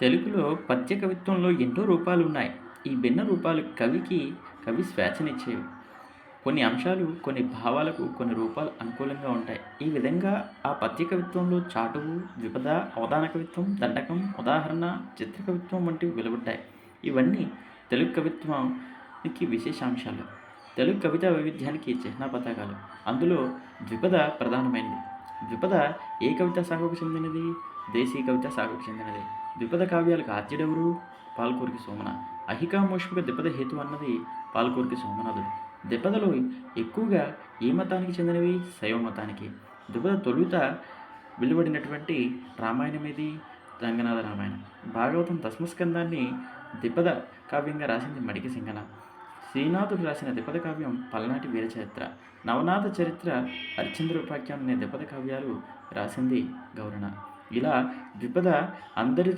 తెలుగులో పద్య కవిత్వంలో ఎన్నో రూపాలు ఉన్నాయి ఈ భిన్న రూపాలు కవికి కవి స్వేచ్ఛనిచ్చేవి. కొన్ని అంశాలు కొన్ని భావాలకు కొన్ని రూపాలు అనుకూలంగా ఉంటాయి. ఈ విధంగా ఆ పద్య కవిత్వంలో చాటువు ద్విపద అవధాన కవిత్వం దండకం ఉదాహరణ చిత్ర కవిత్వం వంటివి వెలువడ్డాయి. ఇవన్నీ తెలుగు కవిత్వానికి విశేషాంశాలు. తెలుగు కవితా వైవిధ్యానికి చిహ్న పతాకాలు. అందులో ద్విపద ప్రధానమైనది. ద్విపద ఏ కవితా శాఖకు చెందినది? దేశీ కవితా శాఖకు చెందినది. ద్విపద కావ్యాలకు ఆద్యుడెవరు? పాల్కూరికి సోమన. అహికామోష్మిక ద్విపద హేతు అన్నది పాల్కూరికి సోమనాథుడు. ద్విపదలు ఎక్కువగా ఏ మతానికి చెందినవి? శైవ మతానికి. ద్విపద తొలుత వెలువడినటువంటి రామాయణం ఇది రంగనాథ రామాయణం. భాగవతం దశమస్కందాన్ని ద్విపద కావ్యంగా రాసింది మడికి సింగన. శ్రీనాథుడు రాసిన ద్విపద కావ్యం పల్నాటి వీరచరిత్ర. నవనాథ చరిత్ర హరిశ్చంద్రోపాఖ్యానం అనే ద్విపద కావ్యాలు రాసింది గౌరణ. ఇలా ద్విపద అందరి